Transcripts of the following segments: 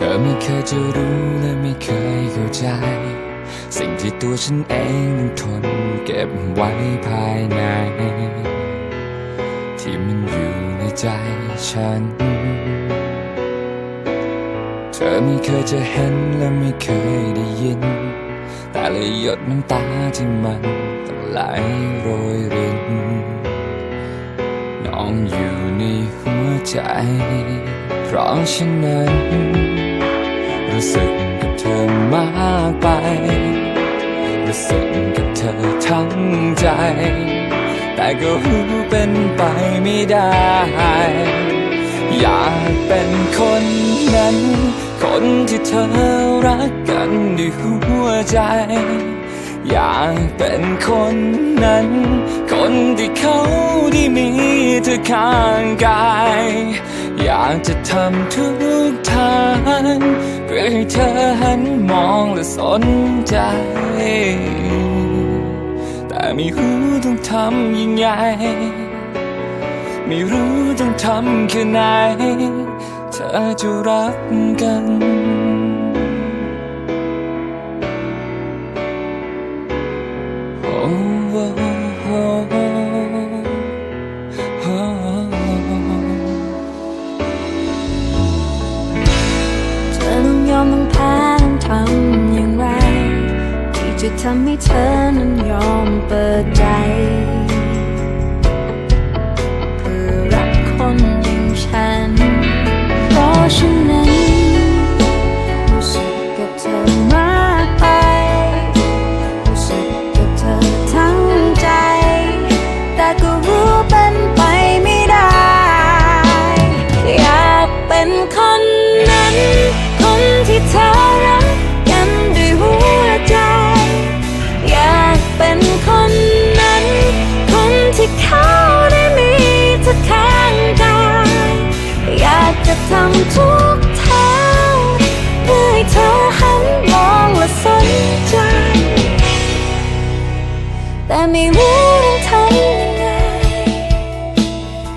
ธอไม่เคยจะรู้และไม่เคยเข้าใจ สิ่งที่ตัวฉันเองนั้นทนเก็บไว้ภายใน ที่มันอยู่ในใจฉัน เธอไม่เคยจะเห็นและไม่เคยได้ยิน แต่ละหยดน้ำตาที่มันต้องไหลโรยรินน้องอยู่ในหัวใจเพราะฉะนั้น รู้สึกกับเธอมากไป รู้สึกกับเธอทั้งใจ แต่ก็รู้เป็นไปไม่ได้ อยากเป็นคนนั้น คนที่เธอรักกันด้วยหัวใจ อยากเป็นคนนั้น คนที่เขาได้มีเธอข้างกาย อยากจะทำทุกทาง ให้เธอหันมองและสนใจ แต่ไม่รู้ต้องทำยังไง ไม่รู้ต้องทำแค่ไหน เธอจะรักกัน ทำให้เธอนั้นยอมเปิดใจ แต่ไม่รู้ต้องทำยังไง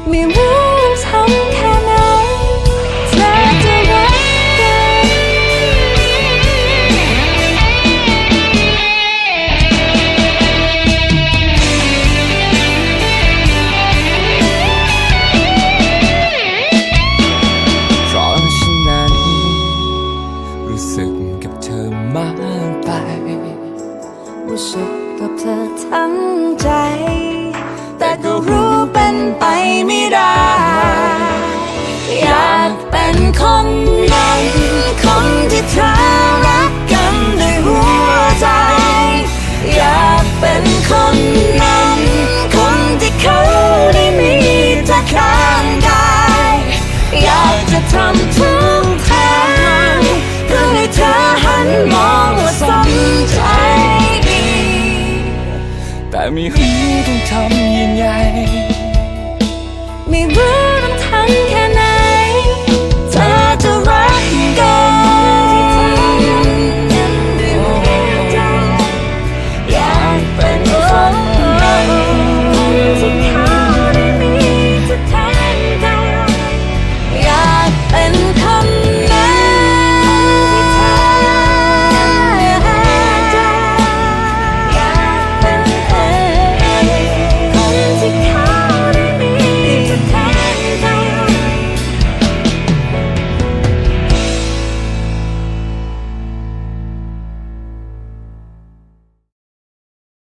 ไม่รู้ต้องทำแค่ไหนเธอจะรักกันเพราะฉะนั้น รู้สึกกับเธอมากไปรู้สึก กับเธอทั้งใจ แต่ไม่รู้ต้องทำยังไงไม่รู้